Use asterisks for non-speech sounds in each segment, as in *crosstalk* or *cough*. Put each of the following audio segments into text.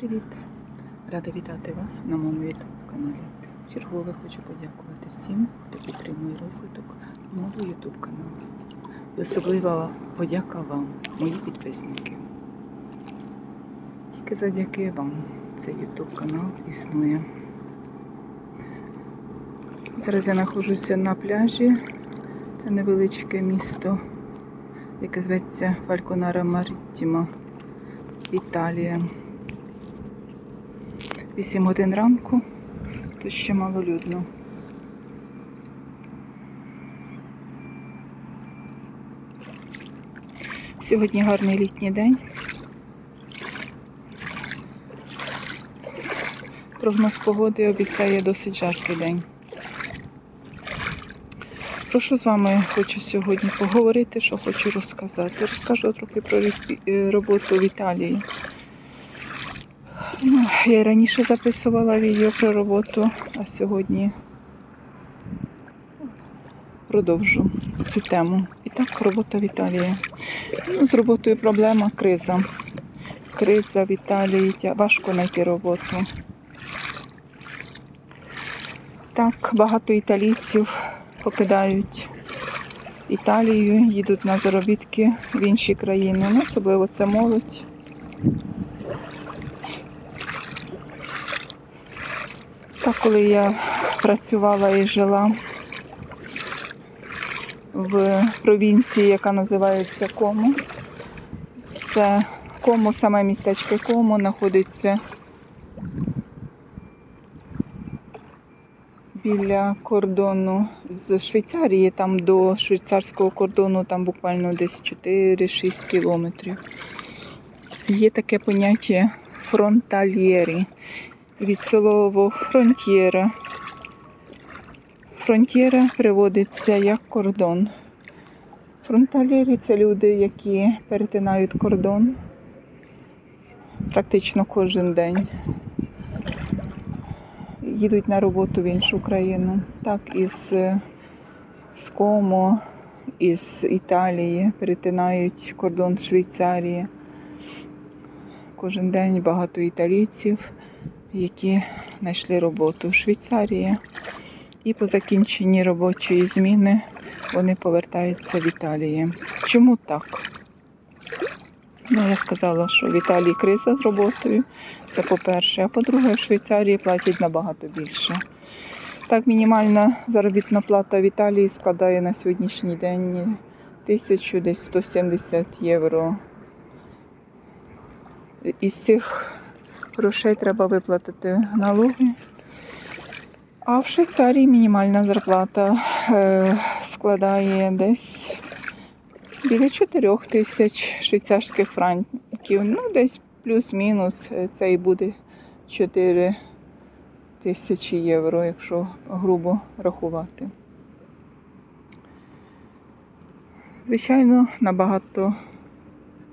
Привіт! Рада вітати вас на моєму YouTube каналі. Чергове хочу подякувати всім, хто підтримує розвиток мого YouTube каналу. І особлива подяка вам, мої підписники. Тільки завдяки вам цей YouTube канал існує. Зараз я знаходжуся на пляжі. Це невеличке місто, яке зветься Фальконара Маріттіма, Італія. 8 годин ранку, тут ще малолюдно. Сьогодні гарний літній день. Прогноз погоди обіцяє досить жаркий день. Про що з вами хочу сьогодні поговорити, що хочу розказати. Розкажу трохи про е, роботу в Італії. Я і раніше записувала відео про роботу, а сьогодні продовжу цю тему. І так, робота в Італії. Ну, з роботою проблема криза. Криза в Італії, важко знайти роботу. Так, багато італійців покидають Італію, їдуть на заробітки в інші країни. Ну, особливо це молодь. Так, коли я працювала і жила в провінції, яка називається Кому, це Кому, саме містечко Кому знаходиться біля кордону з Швейцарії, там до швейцарського кордону там буквально десь 4-6 кілометрів. Є таке поняття фронтальєрі від слова фронтєра. Фронтєра переводиться як кордон. Фронталєрі це люди, які перетинають кордон практично кожен день. Їдуть на роботу в іншу країну. Так, із, е, з Комо, із Італії перетинають кордон Швейцарії. Кожен день багато італійців які знайшли роботу в Швейцарії. І по закінченні робочої зміни вони повертаються в Італії. Чому так? Ну, я сказала, що в Італії криза з роботою. Це по-перше. А по-друге, в Швейцарії платять набагато більше. Так, мінімальна заробітна плата в Італії складає на сьогоднішній день 1000 десь 170 євро. Із цих грошей треба виплатити налоги. А в Швейцарії мінімальна зарплата е, складає десь біля 4 тисяч швейцарських франків. Ну, десь плюс-мінус е, це і буде 4 тисячі євро, якщо грубо рахувати. Звичайно, набагато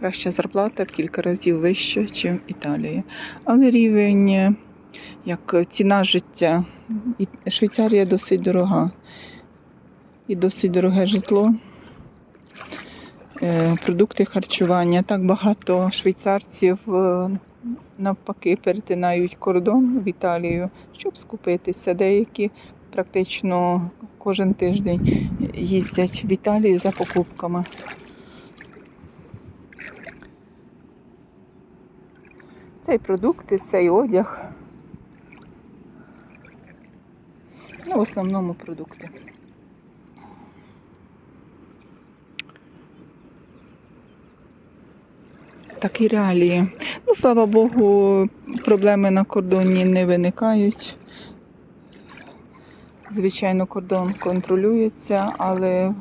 краща зарплата в кілька разів вища, ніж в Італії. Але рівень, як ціна життя, Швейцарія досить дорога. І досить дороге житло, е, продукти харчування. Так багато швейцарців е, навпаки перетинають кордон в Італію, щоб скупитися. Деякі практично кожен тиждень їздять в Італію за покупками. Це і продукти, це одяг. Ну, в основному продукти. Такі реалії. Ну, слава Богу, проблеми на кордоні не виникають. Звичайно, кордон контролюється, але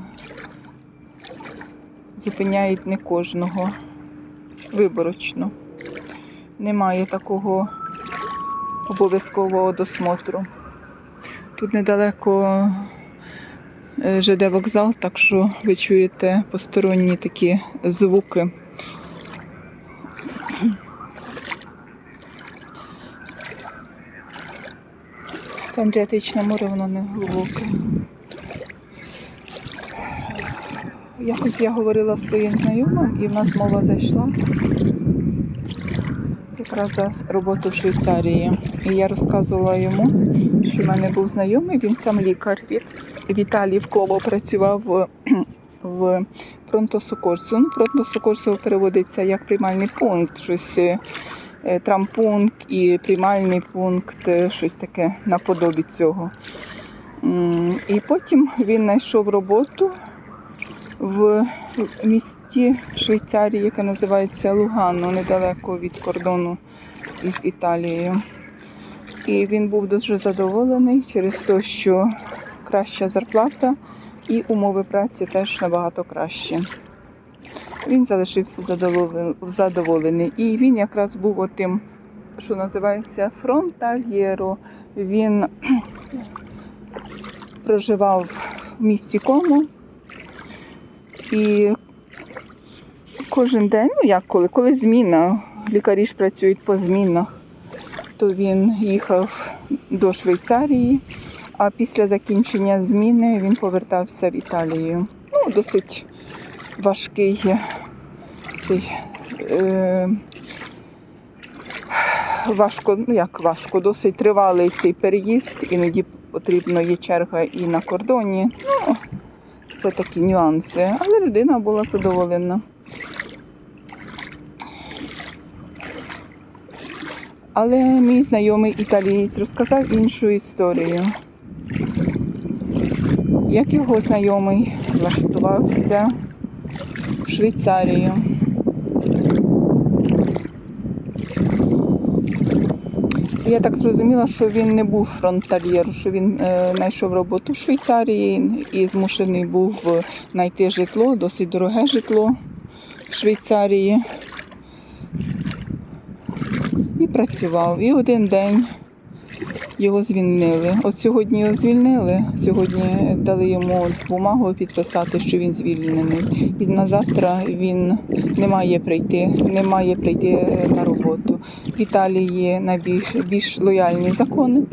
зупиняють не кожного виборочно немає такого обов'язкового досмотру. Тут недалеко е, ЖД вокзал, так що ви чуєте посторонні такі звуки. Це Андріатичне море, воно не глибоке. Якось я говорила своїм знайомим, і в нас мова зайшла якраз за роботу в Швейцарії. І я розказувала йому, що в мене був знайомий, він сам лікар від в Італії працював в, *clears throat* в Пронтосокорсу. Ну, Пронтосокорсу переводиться як приймальний пункт, щось е, трампункт і приймальний пункт, е, щось таке наподобі цього. І потім він знайшов роботу в місті Швейцарії, яке називається Лугано, недалеко від кордону із Італією. І він був дуже задоволений через те, що краща зарплата і умови праці теж набагато кращі. Він залишився задоволений. І він якраз був отим, що називається фронтальєро. Він *clears throat* проживав в місті Кому. І кожен день, ну як коли, коли зміна, лікарі ж працюють по змінах, то він їхав до Швейцарії, а після закінчення зміни він повертався в Італію. Ну, досить важкий цей. Е, Важко, ну як важко, досить тривалий цей переїзд, іноді потрібно є черга і на кордоні. Ну, це такі нюанси, але людина була задоволена. Але мій знайомий італієць розказав іншу історію. Як його знайомий влаштувався в Швейцарію. Я так зрозуміла, що він не був фронтальєр, що він е, знайшов роботу в Швейцарії і змушений був е, знайти житло, досить дороге житло в Швейцарії. І працював. І один день його звільнили. От сьогодні його звільнили. Сьогодні дали йому бумагу підписати, що він звільнений. І на завтра він не має прийти, не має прийти на роботу. В Італії є найбільш більш лояльні закони.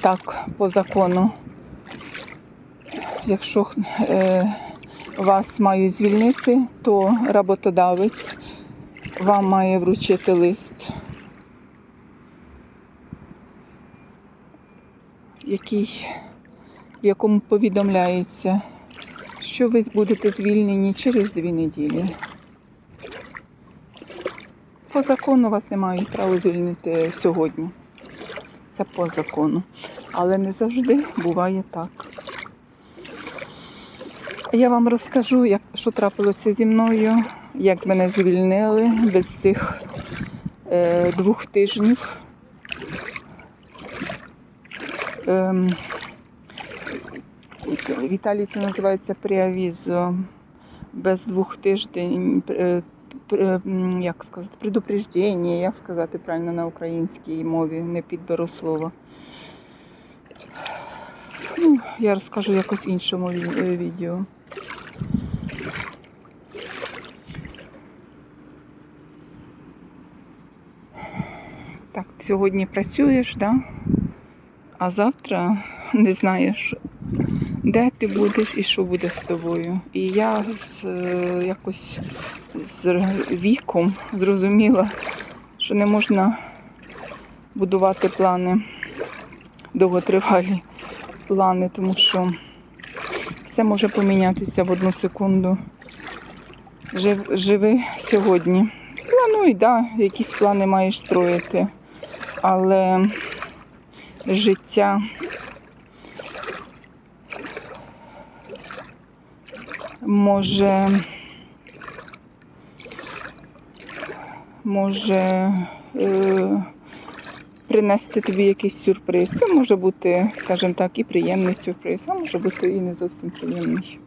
Так, по закону, якщо е, вас мають звільнити, то роботодавець вам має вручити лист, який, в якому повідомляється, що ви будете звільнені через дві неділі. По закону вас не мають права звільнити сьогодні. Це по закону. Але не завжди буває так. Я вам розкажу, як, що трапилося зі мною, як мене звільнили без цих е, двох тижнів. Ем, в Італії це називається преавізо. Без двох тиждень, е, м, як сказати, предупреждення, як сказати правильно на українській мові, не підберу слово. Ну, я розкажу якось іншому е, відео. Так, сьогодні працюєш, да? А завтра не знаєш, де ти будеш і що буде з тобою. І я з, е, якось з віком зрозуміла, що не можна будувати плани, довготривалі плани, тому що все може помінятися в одну секунду. Жив, живи сьогодні. Плануй, да, якісь плани маєш строїти, але життя може, може е, принести тобі якийсь сюрприз. Це може бути, скажімо так, і приємний сюрприз, а може бути і не зовсім приємний.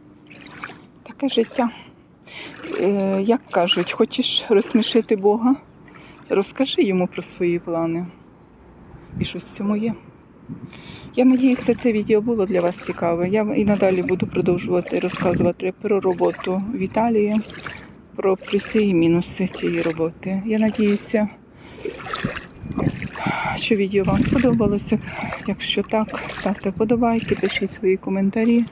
Таке життя. Е, як кажуть, хочеш розсмішити Бога, розкажи йому про свої плани. І щось в цьому є. Я надіюся, це відео було для вас цікаве. Я і надалі буду продовжувати розказувати про роботу в Італії, про плюси і мінуси цієї роботи. Я надіюся, що відео вам сподобалося. Якщо так, ставте вподобайки, пишіть свої коментарі.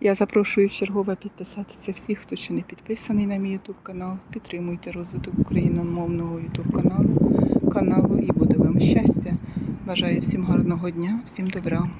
Я запрошую в чергове підписатися всіх, хто ще не підписаний на мій YouTube канал. Підтримуйте розвиток україномовного YouTube каналу, каналу і буде вам щастя. Бажаю всім гарного дня, всім добра.